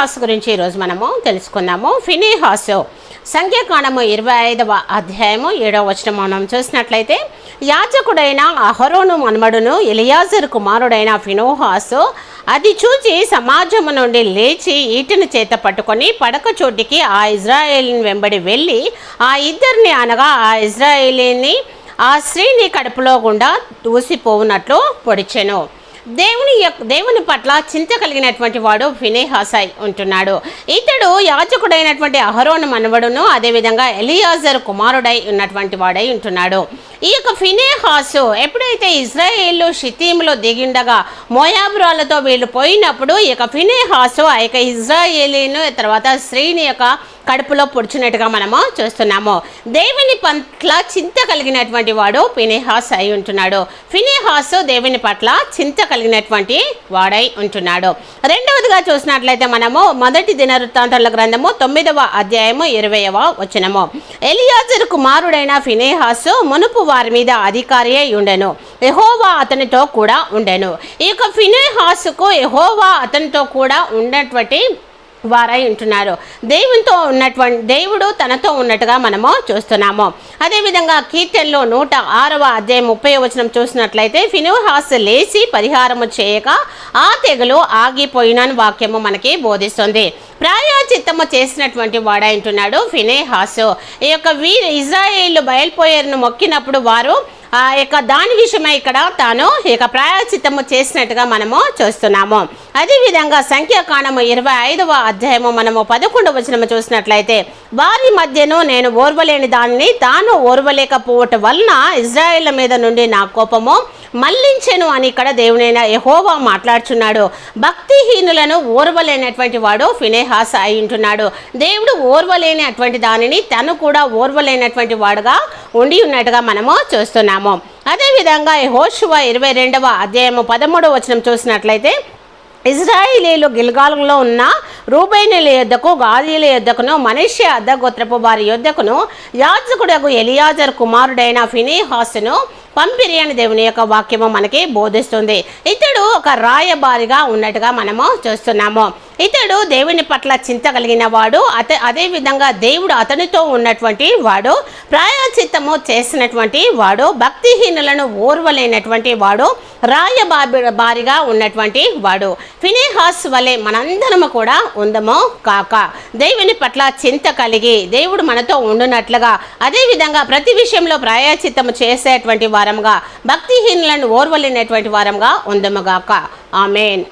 Has గురించి ఈరోజు మనము తెలుసుకుందాము. ఫినీహాస్. సంఖ్యాకాండము ఇరవై ఐదవ అధ్యాయము ఏడవ వచనం మనం చూసినట్లయితే యాజకుడైన అహరోను మన్మడును ఇలియాజర్ కుమారుడైన ఫినోహాసు అది చూచి సమాజము నుండి లేచి ఈటను చేత పట్టుకొని పడక చోటికి ఆ ఇజ్రాయేలీని వెంబడి వెళ్ళి ఆ ఇద్దరిని అనగా ఆ ఇజ్రాయేలీని ఆ స్త్రీని కడుపులో గుండా దూసిపోవునట్లు పొడిచెను. దేవుని యొక్క దేవుని పట్ల చింత కలిగినటువంటి వాడు ఫినేహాసై ఉంటున్నాడు. ఇతడు యాజకుడైనటువంటి అహరోను మనవడును అదేవిధంగా ఎలియాజర్ కుమారుడై ఉన్నటువంటి వాడై ఉంటున్నాడు. ఈ యొక్క ఫినేహాసు ఎప్పుడైతే ఇజ్రాయేల్ షితీములో దిగిండగా మోయాబురాలతో వీళ్ళు పోయినప్పుడు ఈ యొక్క ఫినేహాసు ఆ యొక్క ఇజ్రాయేలీను తర్వాత స్త్రీని యొక్క కడుపులో పొడిచినట్టుగా మనము చూస్తున్నాము. దేవుని పట్ల చింత కలిగినటువంటి వాడు ఫినేహాస్ అయి ఉంటున్నాడు. ఫినేహాస్ దేవుని పట్ల చింత కలిగినటువంటి వాడై ఉంటున్నాడు. రెండవదిగా చూసినట్లయితే మనము మొదటి దినవృత్తాంతాల గ్రంథము తొమ్మిదవ అధ్యాయము ఇరవైవ వచనము. ఎలియాజర్ కుమారుడైన ఫినేహాసు మునుపు వారి మీద అధికారి అయి ఉండెను. యహోవా అతనితో కూడా ఉండెను. ఈ యొక్క ఫినేహాసుకు యహోవా అతనితో కూడా ఉన్నటువంటి వారై ఉంటున్నారు. దేవునితో ఉన్నటువంటి దేవుడు తనతో ఉన్నట్టుగా మనము చూస్తున్నాము. అదేవిధంగా కీర్తనలో నూట ఆరవ అధ్యాయం ముప్పై వచనం చూసినట్లయితే ఫినోహాస్ లేచి పరిహారము చేయక ఆ తెగలు ఆగిపోయినని వాక్యము మనకి బోధిస్తుంది. ప్రాయాచిత్తము చేసినటువంటి వాడై ఉంటున్నాడు ఫినేహాసు. ఈ యొక్క వీ ఇజ్రాయేల్ బయలుపోయారును మొక్కినప్పుడు వారు ఆ యొక్క దాని విషయమై ఇక్కడ తాను ఇక ప్రాయచిత్తము చేసినట్టుగా మనము చూస్తున్నాము. అదేవిధంగా సంఖ్యాకాండము ఇరవై ఐదవ అధ్యాయము మనము పదకొండవ వచనము చూసినట్లయితే వారి మధ్యను నేను ఓర్వలేని దానిని తాను ఓర్వలేకపోవటం వలన ఇజ్రాయేళ్ళ మీద నుండి నా కోపము మళ్ళించెను అని ఇక్కడ దేవునైన యహోవా మాట్లాడుచున్నాడు. భక్తిహీనులను ఓర్వలేనటువంటి వాడు ఫినేహాస్ అయి ఉంటున్నాడు. దేవుడు ఓర్వలేని అటువంటి దానిని తను కూడా ఓర్వలేనటువంటి వాడుగా ఉండి ఉన్నట్టుగా మనము చూస్తున్నాము. అదేవిధంగా హోషువ ఇరవై రెండవ అధ్యాయము పదమూడవ వచనం చూసినట్లయితే ఇజ్రాయిలీలు గిల్గాలంలో ఉన్న రూబైనుల యొద్దకు గాదీల యొద్దకును మనిషి అద్దగోత్రపు వారి యొద్దకును యాజకుడకు ఎలియాజర్ కుమారుడైన ఫినీహాసును పంపిరి అని దేవుని యొక్క వాక్యము మనకి బోధిస్తుంది. ఇతడు ఒక రాయబారిగా ఉన్నట్టుగా మనము చూస్తున్నాము. ఇతడు దేవుని పట్ల చింత కలిగిన వాడు అత అదేవిధంగా దేవుడు అతనితో ఉన్నటువంటి వాడు ప్రాయచిత్తము చేసినటువంటి వాడు భక్తిహీనులను ఓర్వలేనటువంటి వాడు రాయబాబి బారిగా ఉన్నటువంటి వాడు. ఫినేహాస్ వలె మనందరము కూడా ఉందము కాక దేవుని పట్ల చింత కలిగి దేవుడు మనతో ఉండునట్లుగా అదేవిధంగా ప్రతి విషయంలో ప్రాయచిత్తము చేసేటువంటి వారంగా భక్తిహీనులను ఓర్వలేనటువంటి వారంగా ఉందముగాక ఆమెన్.